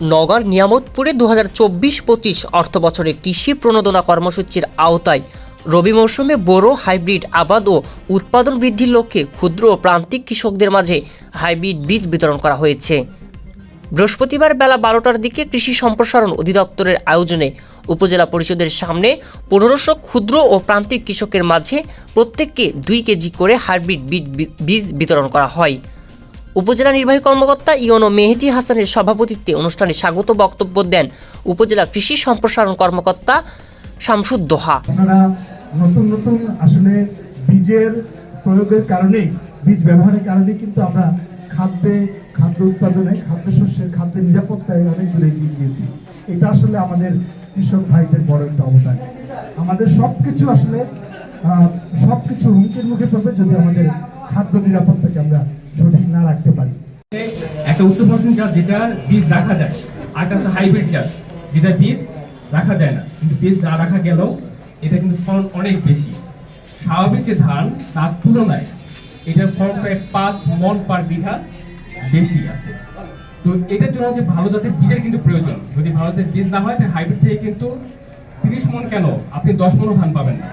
নগর নিয়ামতপুরে দু হাজার চব্বিশ পঁচিশ অর্থ বছরে কৃষি প্রণোদনা কর্মসূচির আওতায় রবি মৌসুমে বোরো, হাইব্রিড আবাদ ও উৎপাদন বৃদ্ধির লক্ষ্যে ক্ষুদ্র ও প্রান্তিক কৃষকদের মাঝে হাইব্রিড বীজ বিতরণ করা হয়েছে। বৃহস্পতিবার বেলা বারোটার দিকে কৃষি সম্প্রসারণ অধিদপ্তরের আয়োজনে উপজেলা পরিষদের সামনে পনেরোশো ক্ষুদ্র ও প্রান্তিক কৃষকের মাঝে প্রত্যেককে দুই কেজি করে হাইব্রিড বীজ বিতরণ করা হয়। উপজেলা নির্বাহী কর্মকর্তা ইয়নো মেহেদি হাসানের সভাপতিত্বে অনুষ্ঠানে স্বাগত বক্তব্য দেন উপজেলা কৃষি সম্প্রসারণ কর্মকর্তা শামসুদ্দোহা নতুন নতুন আসলে বীজের প্রয়োগের কারণে বীজ ব্যবহারের কারণে কিন্তু আমরা খাদ্যে, খাদ্য উৎপাদনে খাদ্যশস্যের খাদ্য নিরাপত্তায় অনেক দূরে এগিয়ে গিয়েছি। এটা আসলে আমাদের কৃষক ভাইদের বড় একটা অবদান। আমাদের সব কিছু আসলে সব কিছু হুমকির মুখে পড়বে যদি আমাদের খাদ্য নিরাপত্তাকে আমরা সঠিক না রাখতে পারি। একটা উচ্চ ফলনশীল চাষ যেটা বীজ রাখা যায়। আর একটা হাইব্রিড চাষ যেটা বীজ রাখা যায় না। কিন্তু বীজ না রাখা গেলেও এটা কিন্তু ফলন অনেক বেশি। স্বাভাবিক যে ধান, তার তুলনায় এটার ফলন প্রায় পাঁচ মন পার বিঘা বেশি আছে। তো এটার জন্য যে ভালো জাতের বীজের কিন্তু প্রয়োজন। যদি ভালো জাতের বীজ না হয়, তাহলে হাইব্রিড থেকে কিন্তু তিরিশ মন কেন? আপনি দশ মনও ধান পাবেন না।